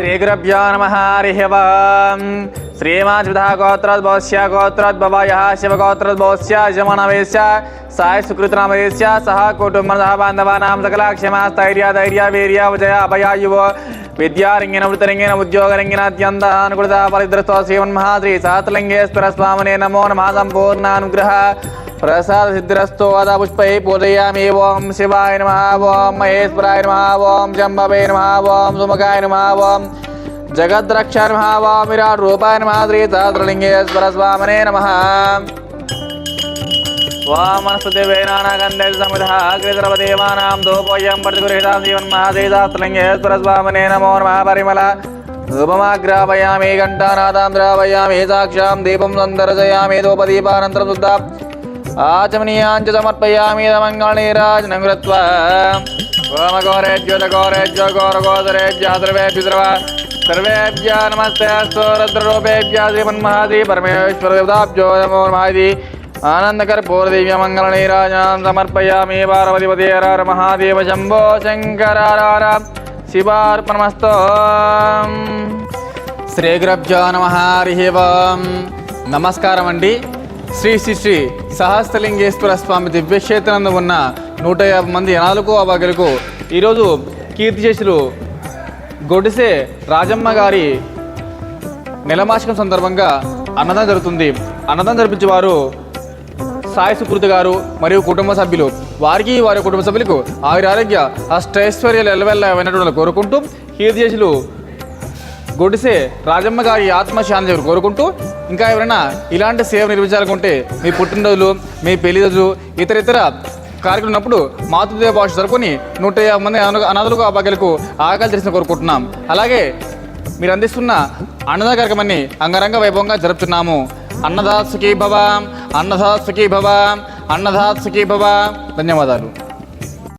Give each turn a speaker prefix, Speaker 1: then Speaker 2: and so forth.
Speaker 1: श्रीगुरभ्यो नमः हरिः वम् श्रीमाद्विधा गोत्रद्भवस्य गोत्रद्भवयः शिवगोत्रद्भवस्य यमनवेश्य साय सुकृतनामवेश्य, सह कुटुम्बनः बान्धवानां सकला क्षमा स्थैर्य धैर्य, वीर्य, विजय, अभयायुव विद्यारङ्गिन वृतरङ्गिन उद्योगरङ्गिनाद्यन्त अनुकृता परिद्रस्व श्रीमन्महा स्वामने नमो नमः प्रसाद सिद्धिस्तो वदा पुष्प पूजयामी ॐ शिवाय नम ओं, महेश्वराय नम ओं शम्भवे नम ओं, सुमुखाय नम ओं, जगद्रक्षा नम ओं विराट रूपाय नम। श्रीसहस्रलिङ्गेश्वरस्वामने नमः वामनस्पतिवेनानागन्धसमिधाग्रसर्वदेवानां धूपोऽयं नमो नमः, परिमला। धूपमाग्रापयामि घण्टानादां शुद्धा ఆచమనీయాంచ సమర్పయామి మంగళనీరాజనం కృత్వా ఓమఘోరేజ్యోతఘోరేజ్యో ఘోరఘోదరేజ్యాద్రవేభ్యుద్రవ సర్వేభ్య నమస్తే అస్తు రుద్రరూపేభ్య శ్రీమన్మహాది పరమేశ్వర దేవతాభ్యో నమో నమాది. ఆనందకర పూర్వదివ్య సమర్పయామి పార్వతిపతి హర మహాదేవ శంభో శంకరార శివార్పణమస్తో. శ్రీ గురభ్యో నమ హరి ఓం. నమస్కారం అండి శ్రీ శ్రీ శ్రీ సహస్రలింగేశ్వర స్వామి దివ్యక్షేత్రంలో ఉన్న నూట యాభై మంది అనాథులకు అవగలకు ఈరోజు కీర్తి చేసులు గొడిసే రాజమ్మ గారి నెలమాసికం సందర్భంగా అన్నదానం జరుగుతుంది. అన్నదానం జరిపించేవారు సాయి సుకృతి గారు మరియు కుటుంబ సభ్యులు. వారికి వారి కుటుంబ సభ్యులకు ఆయుర ఆరోగ్య అష్టైశ్వర్యాలు ఎల్లవెల్ల కోరుకుంటూ కీర్తి చేసులు గొడిసే రాజమ్మ గారి ఆత్మశాంతి కోరుకుంటూ ఇంకా ఎవరైనా ఇలాంటి సేవ నిర్మించాలనుకుంటే మీ పుట్టినరోజులు మీ పెళ్ళి రోజు ఇతర ఇతర కార్యక్రమం ఉన్నప్పుడు మాతృదేవ భాష జరుపుకొని నూట యాభై మంది అనాథులకు అభాగ్యులకు ఆకలి తెలిసిన కోరుకుంటున్నాం. అలాగే మీరు అందిస్తున్న అన్నదాన కార్యక్రమాన్ని అంగరంగ వైభవంగా జరుపుతున్నాము. అన్నదాత్ సుఖీ భవ అన్నదాత్ సుఖీ భవ భవ ధన్యవాదాలు.